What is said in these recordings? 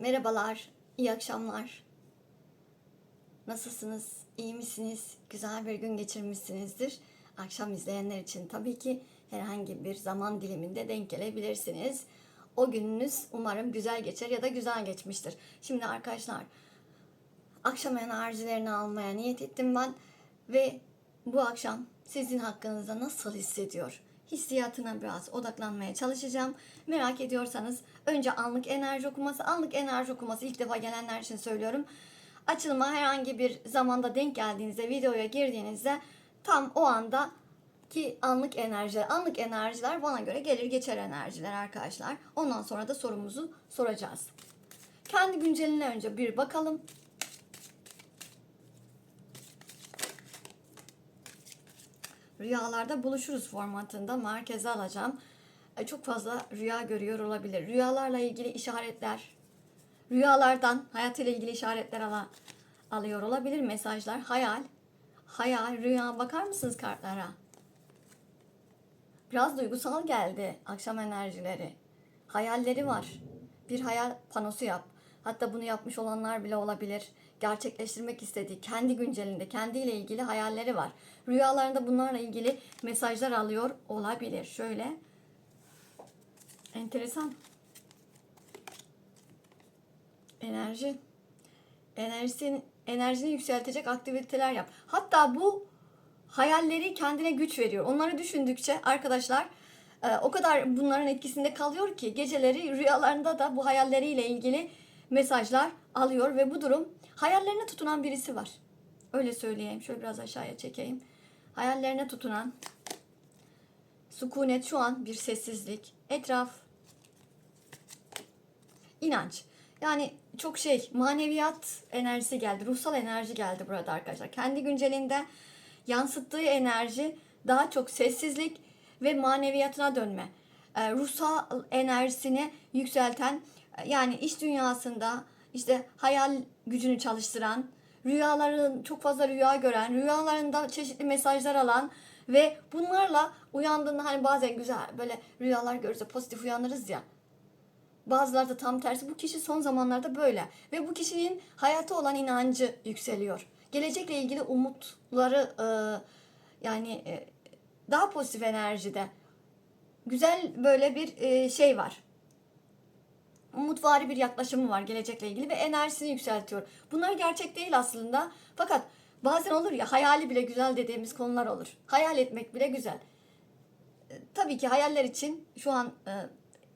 Merhabalar, iyi akşamlar. Nasılsınız? İyi misiniz? Güzel bir gün geçirmişsinizdir. Akşam izleyenler için tabii ki herhangi bir zaman diliminde denk gelebilirsiniz. O gününüz umarım güzel geçer ya da güzel geçmiştir. Şimdi arkadaşlar, akşam enerjilerini almaya niyet ettim ben ve bu akşam sizin hakkınızda nasıl hissediyor? Hissiyatına biraz odaklanmaya çalışacağım. Merak ediyorsanız önce anlık enerji okuması, anlık enerji okuması ilk defa gelenler için söylüyorum. Açılıma herhangi bir zamanda denk geldiğinizde, videoya girdiğinizde tam o anda ki anlık enerjiler, anlık enerjiler bana göre gelir geçer enerjiler arkadaşlar. Ondan sonra da sorumuzu soracağız. Kendi günceline önce bir bakalım. Rüyalarda buluşuruz formatında merkeze alacağım. E, Çok fazla rüya görüyor olabilir. Rüyalarla ilgili işaretler, rüyalardan hayatıyla ilgili işaretler ala, alıyor olabilir mesajlar. Hayal, hayal, rüya bakar mısınız kartlara? Biraz duygusal geldi akşam enerjileri. Hayalleri var. Bir hayal panosu yap. Hatta bunu yapmış olanlar bile olabilir. Gerçekleştirmek istediği, kendi güncelinde, kendiyle ilgili hayalleri var. Rüyalarında bunlarla ilgili mesajlar alıyor olabilir. Şöyle. Enteresan. Enerji. Enerjisini, enerjini yükseltecek aktiviteler yap. Hatta bu hayalleri kendine güç veriyor. Onları düşündükçe arkadaşlar e, o kadar bunların etkisinde kalıyor ki geceleri rüyalarında da bu hayalleriyle ilgili mesajlar alıyor ve bu durum hayallerine tutunan birisi var. Öyle söyleyeyim. Şöyle biraz aşağıya çekeyim. Hayallerine tutunan sükunet şu an bir sessizlik. Etraf inanç. Yani çok şey maneviyat enerjisi geldi. Ruhsal enerji geldi burada arkadaşlar. Kendi güncelinde yansıttığı enerji daha çok sessizlik ve maneviyatına dönme. Ee, ruhsal enerjisini yükselten e, yani iş dünyasında işte hayal gücünü çalıştıran, rüyaların çok fazla rüya gören, rüyalarında çeşitli mesajlar alan ve bunlarla uyandığında hani bazen güzel böyle rüyalar görürse pozitif uyanırız ya. Bazıları da tam tersi. Bu kişi son zamanlarda böyle. Ve bu kişinin hayata olan inancı yükseliyor. Gelecekle ilgili umutları e, yani e, daha pozitif enerjide. Güzel böyle bir e, şey var. Umutvari bir yaklaşımı var gelecekle ilgili ve enerjisini yükseltiyor. Bunlar gerçek değil aslında. Fakat bazen olur ya hayali bile güzel dediğimiz konular olur. Hayal etmek bile güzel. E, tabii ki hayaller için şu an e,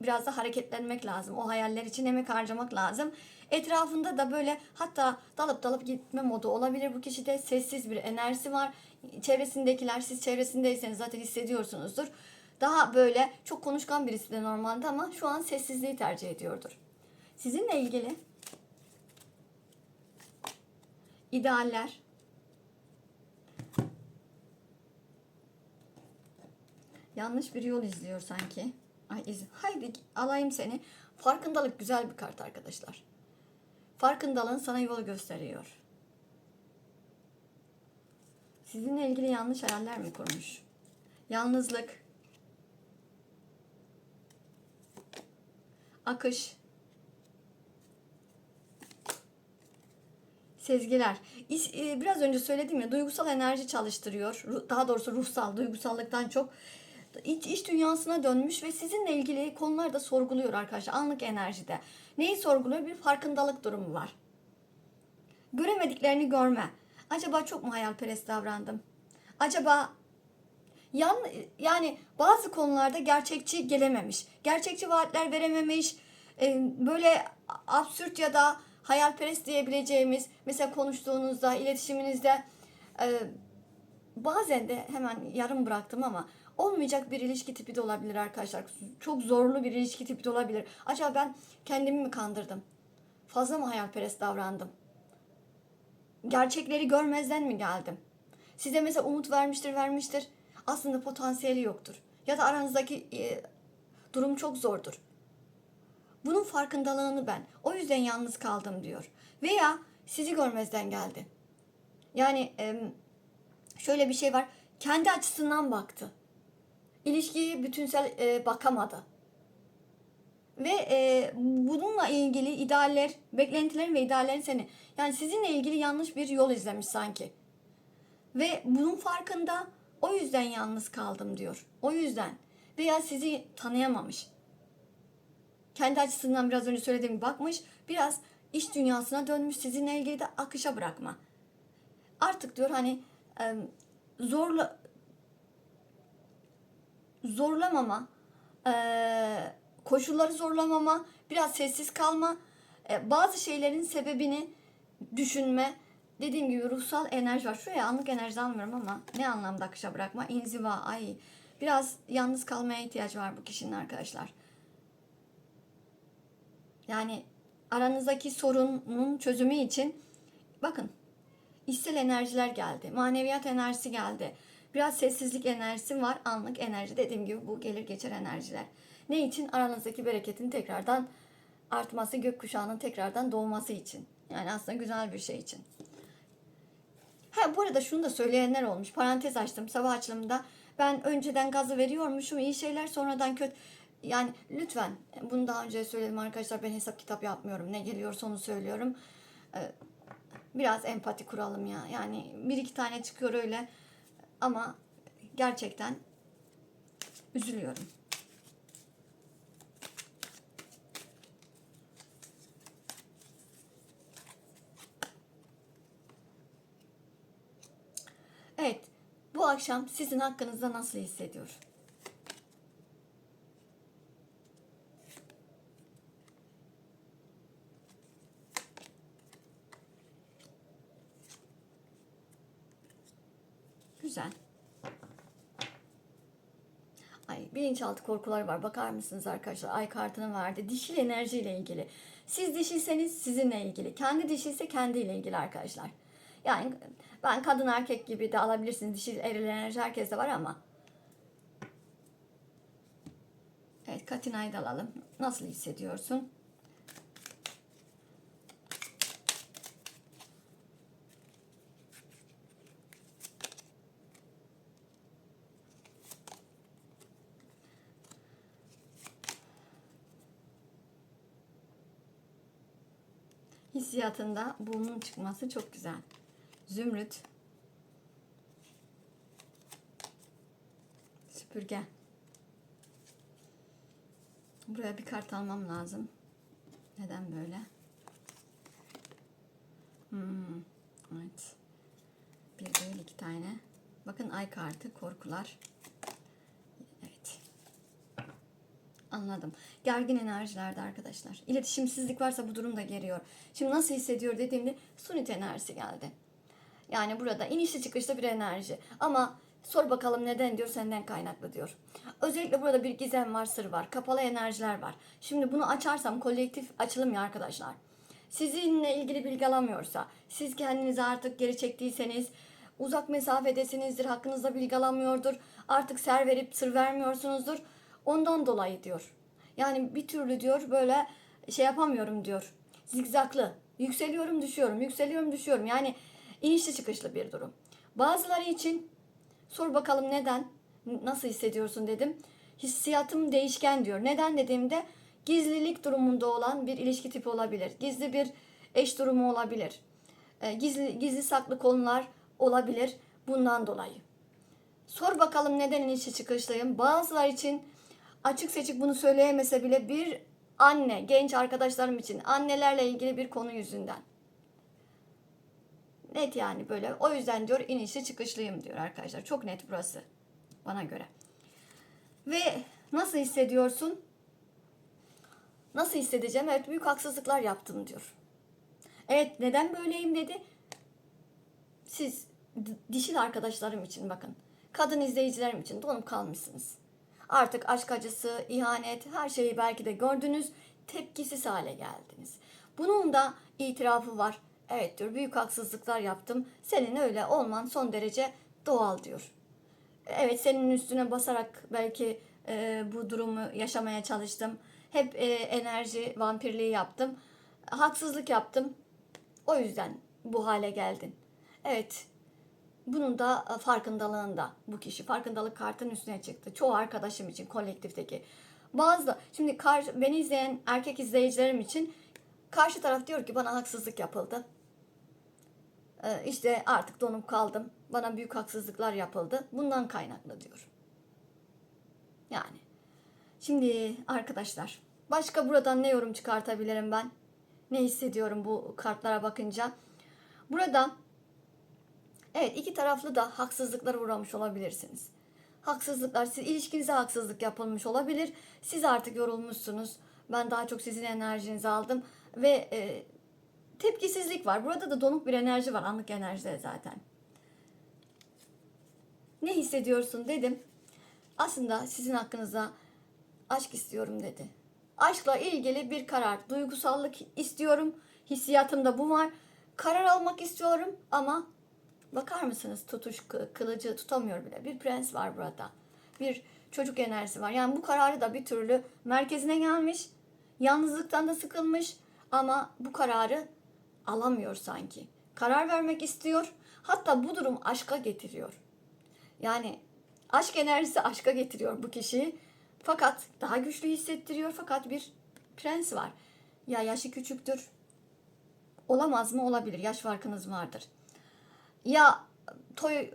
biraz da hareketlenmek lazım. O hayaller için emek harcamak lazım. Etrafında da böyle hatta dalıp dalıp gitme modu olabilir. Bu kişide sessiz bir enerjisi var. Çevresindekiler siz çevresindeyseniz zaten hissediyorsunuzdur. Daha böyle çok konuşkan birisi de normalde ama şu an sessizliği tercih ediyordur. Sizinle ilgili idealler, yanlış bir yol izliyor sanki. Ay iz. Haydi alayım seni. Farkındalık güzel bir kart arkadaşlar. Farkındalığın sana yol gösteriyor. Sizinle ilgili yanlış hayaller mi kurmuş? Yalnızlık. Akış. Sezgiler. E, Biraz önce söyledim ya duygusal enerji çalıştırıyor. Daha doğrusu ruhsal, duygusallıktan çok iç, iç dünyasına dönmüş ve sizinle ilgili konular da sorguluyor arkadaşlar anlık enerjide. Neyi sorguluyor? Bir farkındalık durumu var. Göremediklerini görme. Acaba çok mu hayalperest davrandım? Acaba yan, yani bazı konularda gerçekçi gelememiş. Gerçekçi vaatler verememiş. e, böyle absürt ya da hayalperest diyebileceğimiz mesela konuştuğunuzda, iletişiminizde e, bazen de hemen yarım bıraktım ama olmayacak bir ilişki tipi de olabilir arkadaşlar. Çok zorlu bir ilişki tipi de olabilir. Acaba ben kendimi mi kandırdım? Fazla mı hayalperest davrandım? Gerçekleri görmezden mi geldim? Size mesela umut vermiştir, vermiştir. Aslında potansiyeli yoktur. Ya da aranızdaki e, durum çok zordur. Bunun farkındalığını ben. O yüzden yalnız kaldım diyor. Veya sizi görmezden geldi. Yani em, şöyle bir şey var. Kendi açısından baktı. İlişkiye bütünsel e, bakamadı. Ve e, bununla ilgili idealler, beklentilerin ve ideallerin seni yani sizinle ilgili yanlış bir yol izlemiş sanki. Ve bunun farkında o yüzden yalnız kaldım diyor. O yüzden veya sizi tanıyamamış. Kendi açısından biraz önce söylediğim gibi bakmış. Biraz iş dünyasına dönmüş. Sizinle ilgili de akışa bırakma. Artık diyor hani zorla zorlamama, e, koşulları zorlamama, biraz sessiz kalma, e, bazı şeylerin sebebini düşünme. Dediğim gibi ruhsal enerji var. Şuraya anlık enerji almıyorum ama ne anlamda akışa bırakma? İnziva, ay. Biraz yalnız kalmaya ihtiyaç var bu kişinin arkadaşlar. Yani aranızdaki sorunun çözümü için bakın içsel enerjiler geldi. Maneviyat enerjisi geldi. Biraz sessizlik enerjisi var. Anlık enerji dediğim gibi bu gelir geçer enerjiler. Ne için? Aranızdaki bereketin tekrardan artması, gökkuşağının tekrardan doğması için. Yani aslında güzel bir şey için. Ha bu arada şunu da söyleyenler olmuş. Parantez açtım sabah açılımda. Ben önceden gazı veriyormuşum. iyi şeyler sonradan kötü. Yani lütfen bunu daha önce söyledim arkadaşlar. Ben hesap kitap yapmıyorum. Ne geliyorsa onu söylüyorum. Ee, biraz empati kuralım ya. Yani bir iki tane çıkıyor öyle. Ama gerçekten üzülüyorum. Evet, bu akşam sizin hakkınızda nasıl hissediyor? Güzel. Ay bilinçaltı korkular var. Bakar mısınız arkadaşlar? Ay kartının verdi. Dişil enerjiyle ilgili. Siz dişilseniz sizinle ilgili. Kendi dişilse kendiyle ilgili arkadaşlar. Yani ben kadın erkek gibi de alabilirsiniz. Dişil eril enerji herkeste var ama. Evet Katina'yı da alalım. Nasıl hissediyorsun? hissiyatında bunun çıkması çok güzel. Zümrüt. Süpürge. Buraya bir kart almam lazım. Neden böyle? Hmm, evet. Bir değil iki tane. Bakın ay kartı korkular. Evet. Anladım. Gergin enerjilerde arkadaşlar. İletişimsizlik varsa bu durum da geliyor. Şimdi nasıl hissediyor dediğimde sunit enerjisi geldi. Yani burada inişli çıkışlı bir enerji. Ama sor bakalım neden diyor senden kaynaklı diyor. Özellikle burada bir gizem var, sır var. Kapalı enerjiler var. Şimdi bunu açarsam kolektif açılım ya arkadaşlar. Sizinle ilgili bilgi alamıyorsa, siz kendinizi artık geri çektiyseniz, uzak mesafedesinizdir, hakkınızda bilgi alamıyordur, artık ser verip sır vermiyorsunuzdur. Ondan dolayı diyor. Yani bir türlü diyor böyle şey yapamıyorum diyor. Zigzaklı. Yükseliyorum düşüyorum, yükseliyorum düşüyorum. Yani inişli çıkışlı bir durum. Bazıları için sor bakalım neden, nasıl hissediyorsun dedim. Hissiyatım değişken diyor. Neden dediğimde gizlilik durumunda olan bir ilişki tipi olabilir. Gizli bir eş durumu olabilir. E, Gizli, gizli saklı konular olabilir bundan dolayı. Sor bakalım neden inişli çıkışlıyım. Bazılar için açık seçik bunu söyleyemese bile bir anne, genç arkadaşlarım için annelerle ilgili bir konu yüzünden. Net yani böyle. O yüzden diyor inişli çıkışlıyım diyor arkadaşlar. Çok net burası bana göre. Ve nasıl hissediyorsun? Nasıl hissedeceğim? Evet büyük haksızlıklar yaptım diyor. Evet neden böyleyim dedi. Siz dişil arkadaşlarım için bakın. Kadın izleyicilerim için donup kalmışsınız. Artık aşk acısı, ihanet her şeyi belki de gördünüz. Tepkisiz hale geldiniz. Bunun da itirafı var. Evet diyor büyük haksızlıklar yaptım. Senin öyle olman son derece doğal diyor. Evet senin üstüne basarak belki e, bu durumu yaşamaya çalıştım. Hep e, enerji vampirliği yaptım. Haksızlık yaptım. O yüzden bu hale geldin. Evet. Bunun da farkındalığında bu kişi farkındalık kartının üstüne çıktı. Çoğu arkadaşım için kolektifteki Bazı şimdi karşı, beni izleyen erkek izleyicilerim için karşı taraf diyor ki bana haksızlık yapıldı. Ee, işte artık donup kaldım. Bana büyük haksızlıklar yapıldı. Bundan kaynaklı diyor. Yani. Şimdi arkadaşlar başka buradan ne yorum çıkartabilirim ben? Ne hissediyorum bu kartlara bakınca? Burada evet iki taraflı da haksızlıklara uğramış olabilirsiniz. Haksızlıklar, siz ilişkinize haksızlık yapılmış olabilir. Siz artık yorulmuşsunuz. Ben daha çok sizin enerjinizi aldım ve e, tepkisizlik var. Burada da donuk bir enerji var. Anlık enerjide zaten. Ne hissediyorsun dedim. Aslında sizin hakkınızda aşk istiyorum dedi. Aşkla ilgili bir karar, duygusallık istiyorum. Hissiyatımda bu var. Karar almak istiyorum ama bakar mısınız tutuş kı- kılıcı tutamıyor bile. Bir prens var burada. Bir çocuk enerjisi var. Yani bu kararı da bir türlü merkezine gelmiş. Yalnızlıktan da sıkılmış ama bu kararı alamıyor sanki. Karar vermek istiyor. Hatta bu durum aşka getiriyor. Yani aşk enerjisi aşka getiriyor bu kişiyi. Fakat daha güçlü hissettiriyor. Fakat bir prens var. Ya yaşı küçüktür. Olamaz mı? Olabilir. Yaş farkınız vardır. Ya toy e,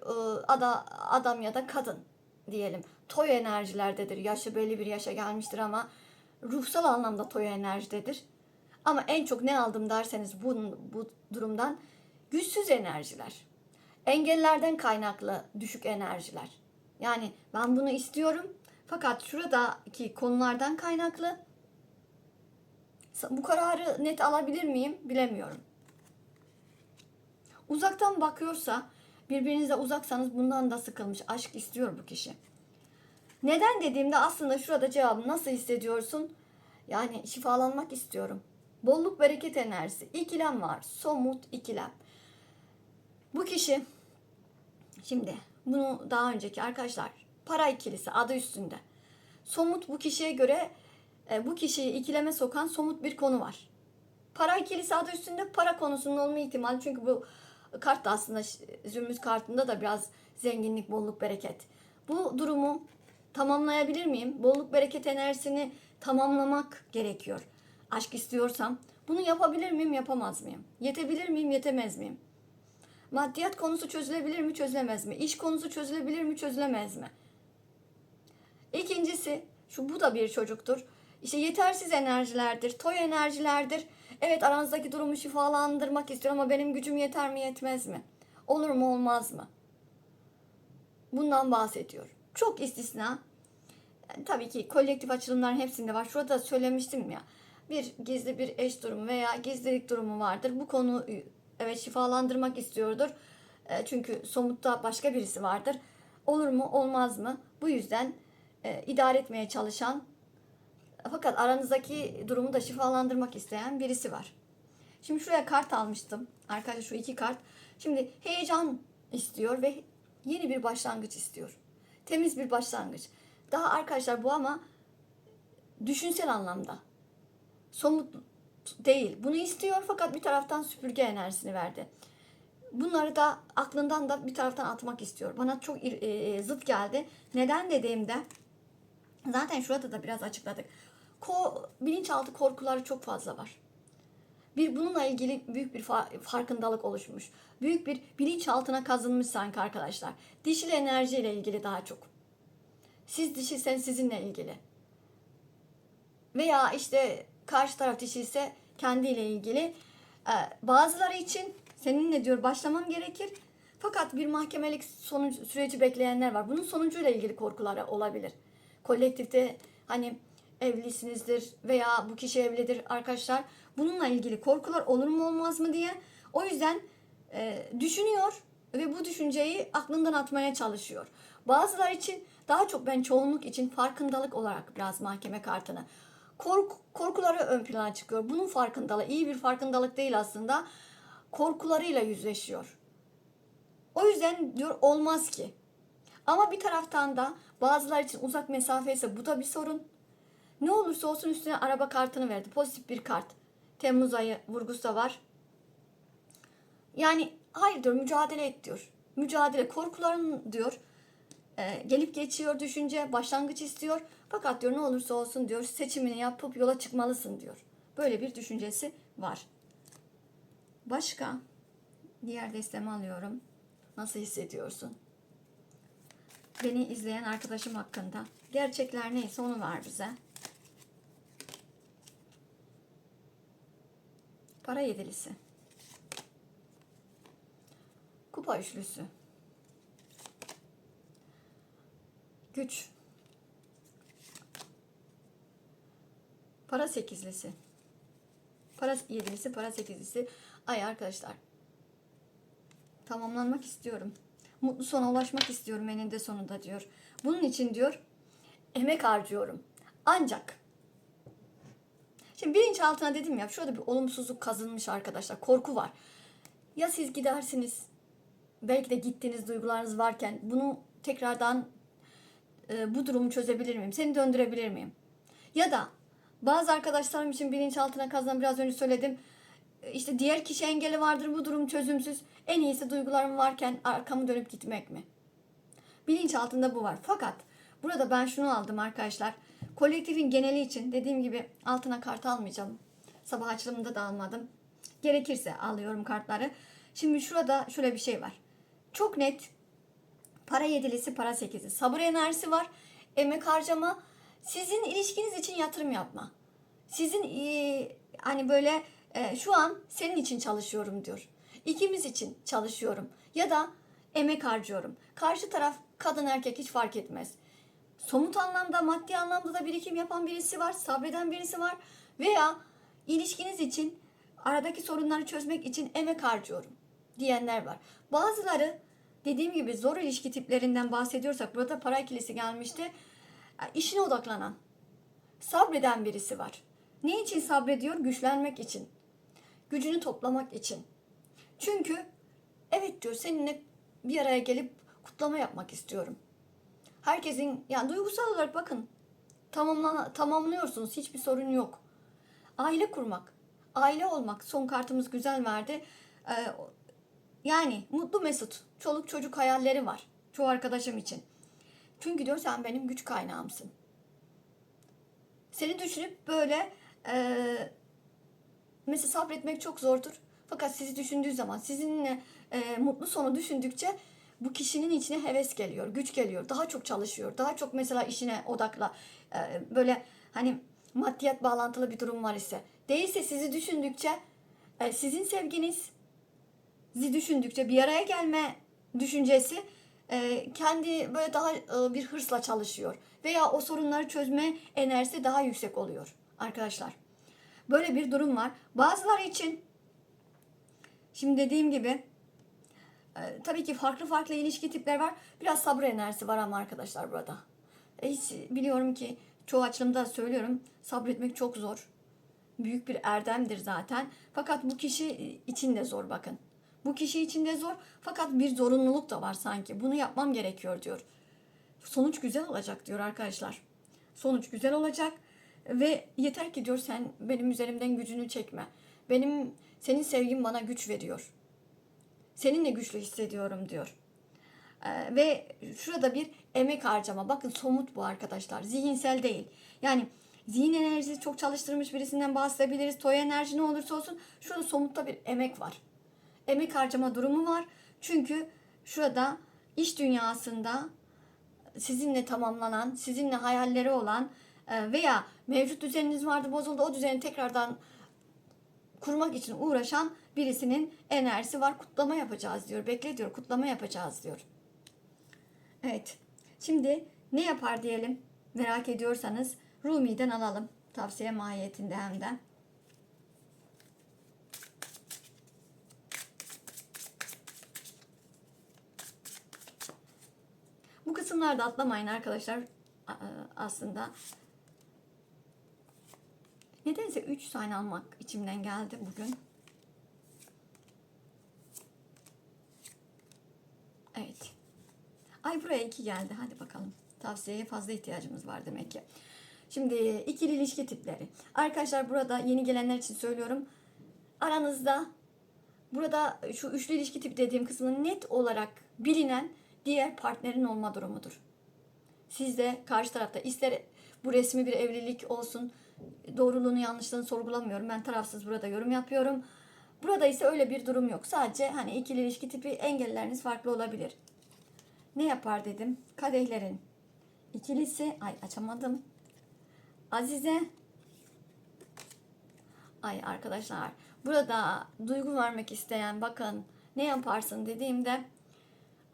ada, adam ya da kadın diyelim. Toy enerjilerdedir. Yaşı belli bir yaşa gelmiştir ama ruhsal anlamda toy enerjidedir. Ama en çok ne aldım derseniz bu, bu durumdan güçsüz enerjiler. Engellerden kaynaklı düşük enerjiler. Yani ben bunu istiyorum fakat şuradaki konulardan kaynaklı bu kararı net alabilir miyim bilemiyorum. Uzaktan bakıyorsa birbirinize uzaksanız bundan da sıkılmış. Aşk istiyor bu kişi. Neden dediğimde aslında şurada cevabı nasıl hissediyorsun? Yani şifalanmak istiyorum. Bolluk bereket enerjisi. İkilem var. Somut ikilem. Bu kişi şimdi bunu daha önceki arkadaşlar para ikilisi adı üstünde. Somut bu kişiye göre e, bu kişiyi ikileme sokan somut bir konu var. Para ikilisi adı üstünde para konusunun olma ihtimali çünkü bu kart da aslında zümrüt kartında da biraz zenginlik, bolluk, bereket. Bu durumu tamamlayabilir miyim? Bolluk, bereket enerjisini tamamlamak gerekiyor. Aşk istiyorsam bunu yapabilir miyim, yapamaz mıyım? Yetebilir miyim, yetemez miyim? Maddiyat konusu çözülebilir mi, çözülemez mi? İş konusu çözülebilir mi, çözülemez mi? İkincisi, şu bu da bir çocuktur. İşte yetersiz enerjilerdir, toy enerjilerdir. Evet aranızdaki durumu şifalandırmak istiyorum ama benim gücüm yeter mi, yetmez mi? Olur mu, olmaz mı? Bundan bahsediyor. Çok istisna. Yani tabii ki kolektif açılımların hepsinde var. Şurada söylemiştim ya. Bir gizli bir eş durumu veya gizlilik durumu vardır. Bu konu evet şifalandırmak istiyordur. E, Çünkü somutta başka birisi vardır. Olur mu, olmaz mı? Bu yüzden e, idare etmeye çalışan fakat aranızdaki durumu da şifalandırmak isteyen birisi var. Şimdi şuraya kart almıştım. Arkadaşlar şu iki kart. Şimdi heyecan istiyor ve yeni bir başlangıç istiyor. Temiz bir başlangıç. Daha arkadaşlar bu ama düşünsel anlamda. Somut değil. Bunu istiyor fakat bir taraftan süpürge enerjisini verdi. Bunları da aklından da bir taraftan atmak istiyor. Bana çok ir- e, zıt geldi. Neden dediğimde zaten şurada da biraz açıkladık. Ko bilinçaltı korkuları çok fazla var. Bir bununla ilgili büyük bir fa- farkındalık oluşmuş. Büyük bir bilinçaltına kazınmış sanki arkadaşlar. Dişil enerjiyle ilgili daha çok. Siz dişilsen sizinle ilgili. Veya işte karşı taraf dişiyse kendiyle ilgili. Ee, bazıları için seninle diyor başlamam gerekir. Fakat bir mahkemelik sonuç süreci bekleyenler var. Bunun sonucuyla ilgili korkuları olabilir. Kolektifte hani evlisinizdir veya bu kişi evlidir arkadaşlar. Bununla ilgili korkular olur mu olmaz mı diye. O yüzden e, düşünüyor ve bu düşünceyi aklından atmaya çalışıyor. Bazılar için daha çok ben çoğunluk için farkındalık olarak biraz mahkeme kartını. Kork, korkuları ön plana çıkıyor. Bunun farkındalığı iyi bir farkındalık değil aslında. Korkularıyla yüzleşiyor. O yüzden diyor olmaz ki. Ama bir taraftan da bazılar için uzak mesafe ise bu da bir sorun. Ne olursa olsun üstüne araba kartını verdi. Pozitif bir kart. Temmuz ayı vurgusu da var. Yani hayır diyor mücadele et diyor. Mücadele korkuların diyor. e, gelip geçiyor düşünce başlangıç istiyor. Fakat diyor ne olursa olsun diyor seçimini yapıp yola çıkmalısın diyor. Böyle bir düşüncesi var. Başka diğer destemi alıyorum. Nasıl hissediyorsun? Beni izleyen arkadaşım hakkında gerçekler neyse onu ver bize. Para yedilisi. Kupa üçlüsü. Güç. Para sekizlisi. Para yedilisi, para sekizlisi. Ay arkadaşlar. Tamamlanmak istiyorum. Mutlu sona ulaşmak istiyorum eninde sonunda diyor. Bunun için diyor emek harcıyorum. Ancak Şimdi bilinçaltına dedim ya şurada bir olumsuzluk kazınmış arkadaşlar. Korku var. Ya siz gidersiniz belki de gittiğiniz duygularınız varken bunu tekrardan e, bu durumu çözebilir miyim? Seni döndürebilir miyim? Ya da bazı arkadaşlarım için bilinçaltına kazınan biraz önce söyledim. E, İşte diğer kişi engeli vardır bu durum çözümsüz. En iyisi duygularım varken arkamı dönüp gitmek mi? Bilinçaltında bu var. Fakat burada ben şunu aldım arkadaşlar. Kolektifin geneli için dediğim gibi altına kart almayacağım. Sabah açılımında da almadım. Gerekirse alıyorum kartları. Şimdi şurada şöyle bir şey var. Çok net para yedilisi, para sekizi. Sabır enerjisi var. Emek harcama. Sizin ilişkiniz için yatırım yapma. Sizin e, hani böyle e, şu an senin için çalışıyorum diyor. İkimiz için çalışıyorum. Ya da emek harcıyorum. Karşı taraf kadın erkek hiç fark etmez. Somut anlamda, maddi anlamda da birikim yapan birisi var, sabreden birisi var veya ilişkiniz için aradaki sorunları çözmek için emek harcıyorum diyenler var. Bazıları dediğim gibi zor ilişki tiplerinden bahsediyorsak burada para ikilisi gelmişti. İşine odaklanan, sabreden birisi var. Ne için sabrediyor? Güçlenmek için. Gücünü toplamak için. Çünkü evet diyor seninle bir araya gelip kutlama yapmak istiyorum. Herkesin yani duygusal olarak bakın tamamlan tamamlıyorsunuz. Hiçbir sorun yok. Aile kurmak, aile olmak. Son kartımız güzel verdi. Ee, yani mutlu mesut, çoluk çocuk hayalleri var. Çoğu arkadaşım için. Çünkü diyor sen benim güç kaynağımsın. Seni düşünüp böyle e, mesela sabretmek çok zordur. Fakat sizi düşündüğü zaman sizinle e, mutlu sonu düşündükçe bu kişinin içine heves geliyor, güç geliyor. Daha çok çalışıyor. Daha çok mesela işine odakla. E, böyle hani maddiyat bağlantılı bir durum var ise. Değilse sizi düşündükçe e, sizin sevginiz sizi düşündükçe bir araya gelme düşüncesi e, kendi böyle daha e, bir hırsla çalışıyor. Veya o sorunları çözme enerjisi daha yüksek oluyor arkadaşlar. Böyle bir durum var. Bazıları için şimdi dediğim gibi e, tabii ki farklı farklı ilişki tipler var. Biraz sabır enerjisi var ama arkadaşlar burada. Hiç biliyorum ki çoğu açılımda söylüyorum. Sabretmek çok zor. Büyük bir erdemdir zaten. Fakat bu kişi için de zor bakın. Bu kişi için de zor fakat bir zorunluluk da var sanki. Bunu yapmam gerekiyor diyor. Sonuç güzel olacak diyor arkadaşlar. Sonuç güzel olacak ve yeter ki diyor sen benim üzerimden gücünü çekme. Benim senin sevgin bana güç veriyor. Seninle güçlü hissediyorum diyor. Ee, ve şurada bir emek harcama. Bakın somut bu arkadaşlar. Zihinsel değil. Yani zihin enerjisi çok çalıştırmış birisinden bahsedebiliriz. Toy enerji ne olursa olsun şurada somutta bir emek var emek harcama durumu var. Çünkü şurada iş dünyasında sizinle tamamlanan, sizinle hayalleri olan e, veya mevcut düzeniniz vardı bozuldu o düzeni tekrardan kurmak için uğraşan birisinin enerjisi var. Kutlama yapacağız diyor. Bekle diyor. Kutlama yapacağız diyor. Evet. Şimdi ne yapar diyelim merak ediyorsanız Rumi'den alalım. Tavsiye mahiyetinde hem de. Bu kısımlarda atlamayın arkadaşlar. Aslında nedense 3 tane almak içimden geldi bugün. Evet. Ay buraya 2 geldi. Hadi bakalım. Tavsiyeye fazla ihtiyacımız var demek ki. Şimdi ikili ilişki tipleri. Arkadaşlar burada yeni gelenler için söylüyorum. Aranızda burada şu üçlü ilişki tipi dediğim kısmı net olarak bilinen diğer partnerin olma durumudur. Siz de karşı tarafta ister Bu resmi bir evlilik olsun. Doğruluğunu yanlışlığını sorgulamıyorum. Ben tarafsız burada yorum yapıyorum. Burada ise öyle bir durum yok. Sadece hani ikili ilişki tipi engelleriniz farklı olabilir. Ne yapar dedim. Kadehlerin ikilisi. Ay açamadım. Azize. Ay arkadaşlar. Burada duygu vermek isteyen bakın ne yaparsın dediğimde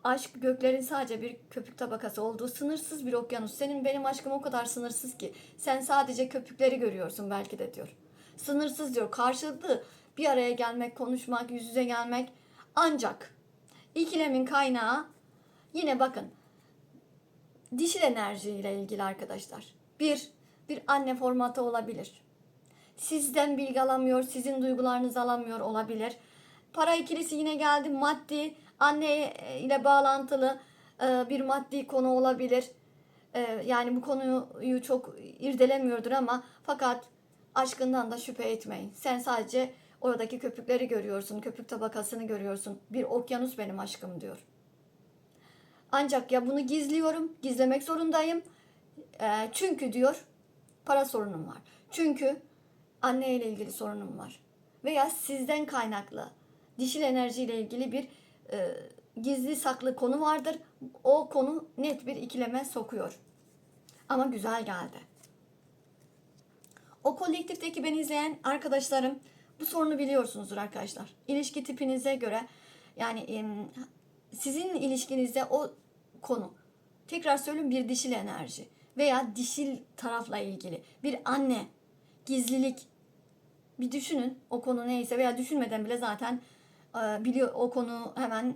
aşk göklerin sadece bir köpük tabakası olduğu sınırsız bir okyanus. Senin benim aşkım o kadar sınırsız ki sen sadece köpükleri görüyorsun belki de diyor. Sınırsız diyor. Karşılıklı bir araya gelmek, konuşmak, yüz yüze gelmek ancak ikilemin kaynağı yine bakın dişil enerjiyle ilgili arkadaşlar. Bir, bir anne formatı olabilir. Sizden bilgi alamıyor, sizin duygularınızı alamıyor olabilir. Para ikilisi yine geldi. Maddi, anne ile bağlantılı e, bir maddi konu olabilir. E, Yani bu konuyu çok irdelemiyordur ama fakat aşkından da şüphe etmeyin. Sen sadece oradaki köpükleri görüyorsun, köpük tabakasını görüyorsun. Bir okyanus benim aşkım diyor. Ancak ya bunu gizliyorum, gizlemek zorundayım. Çünkü diyor para sorunum var. Çünkü anne ile ilgili sorunum var. Veya sizden kaynaklı dişil enerjiyle ilgili bir e, gizli saklı konu vardır. O konu net bir ikileme sokuyor. Ama güzel geldi. O kolektifteki beni izleyen arkadaşlarım bu sorunu biliyorsunuzdur arkadaşlar. İlişki tipinize göre yani em, sizin ilişkinizde o konu tekrar söylüyorum bir dişil enerji veya dişil tarafla ilgili bir anne gizlilik bir düşünün o konu neyse veya düşünmeden bile zaten e, biliyor o konu hemen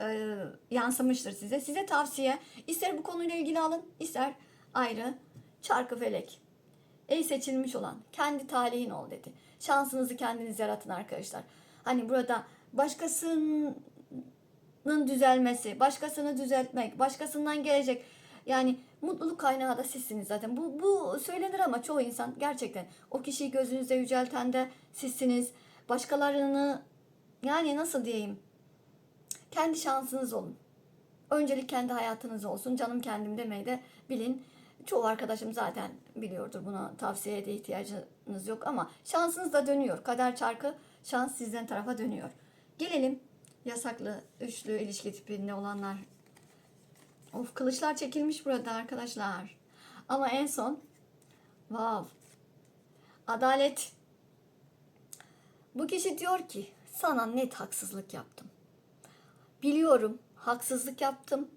e, yansımıştır size. Size tavsiye ister bu konuyla ilgili alın ister ayrı çarkı felek. Ey seçilmiş olan kendi talihin ol dedi. Şansınızı kendiniz yaratın arkadaşlar. Hani burada başkasının düzelmesi, başkasını düzeltmek, başkasından gelecek yani mutluluk kaynağı da sizsiniz zaten. Bu, bu söylenir ama çoğu insan gerçekten o kişiyi gözünüzde yücelten de sizsiniz. Başkalarını yani nasıl diyeyim kendi şansınız olun. Öncelik kendi hayatınız olsun. Canım kendim demeyi de bilin. Çoğu arkadaşım zaten biliyordur buna tavsiyeye de ihtiyacınız yok ama şansınız da dönüyor. Kader çarkı şans sizden tarafa dönüyor. Gelelim yasaklı üçlü ilişki tipinde olanlar. Of kılıçlar çekilmiş burada arkadaşlar. Ama en son wow. Adalet. Bu kişi diyor ki sana net haksızlık yaptım. Biliyorum haksızlık yaptım.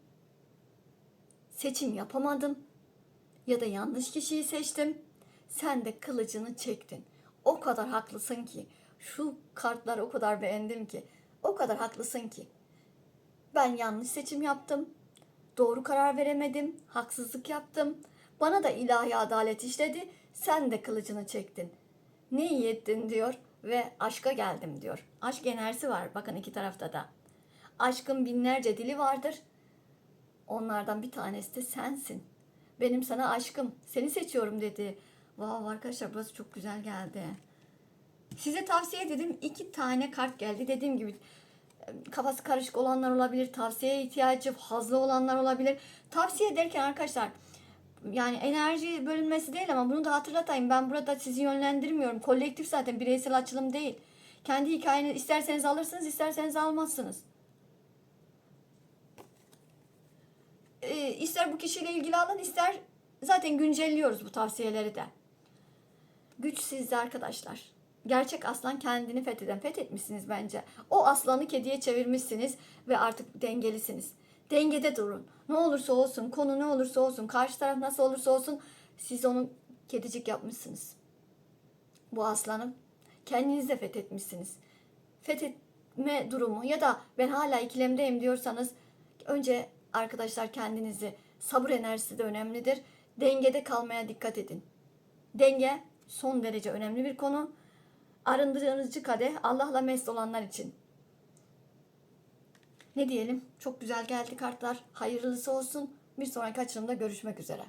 Seçim yapamadım ya da yanlış kişiyi seçtim. Sen de kılıcını çektin. O kadar haklısın ki. Şu kartları o kadar beğendim ki. O kadar haklısın ki. Ben yanlış seçim yaptım. Doğru karar veremedim. Haksızlık yaptım. Bana da ilahi adalet işledi. Sen de kılıcını çektin. Ne iyi ettin diyor ve aşka geldim diyor. Aşk enerjisi var bakın iki tarafta da. Aşkın binlerce dili vardır. Onlardan bir tanesi de sensin. Benim sana aşkım. Seni seçiyorum dedi. Vav arkadaşlar burası çok güzel geldi. Size tavsiye dedim. iki tane kart geldi. Dediğim gibi kafası karışık olanlar olabilir. Tavsiyeye ihtiyacı fazla olanlar olabilir. Tavsiye ederken arkadaşlar yani enerji bölünmesi değil ama bunu da hatırlatayım. Ben burada sizi yönlendirmiyorum. Kolektif zaten bireysel açılım değil. Kendi hikayeni isterseniz alırsınız, isterseniz almazsınız. e, ister bu kişiyle ilgili alın ister zaten güncelliyoruz bu tavsiyeleri de. Güç sizde arkadaşlar. Gerçek aslan kendini fetheden fethetmişsiniz bence. O aslanı kediye çevirmişsiniz ve artık dengelisiniz. Dengede durun. Ne olursa olsun, konu ne olursa olsun, karşı taraf nasıl olursa olsun siz onu kedicik yapmışsınız. Bu aslanı kendiniz de fethetmişsiniz. Fethetme durumu ya da ben hala ikilemdeyim diyorsanız önce arkadaşlar kendinizi sabır enerjisi de önemlidir. Dengede kalmaya dikkat edin. Denge son derece önemli bir konu. Arındırıcı kadeh Allah'la mest olanlar için. Ne diyelim? Çok güzel geldi kartlar. Hayırlısı olsun. Bir sonraki açılımda görüşmek üzere.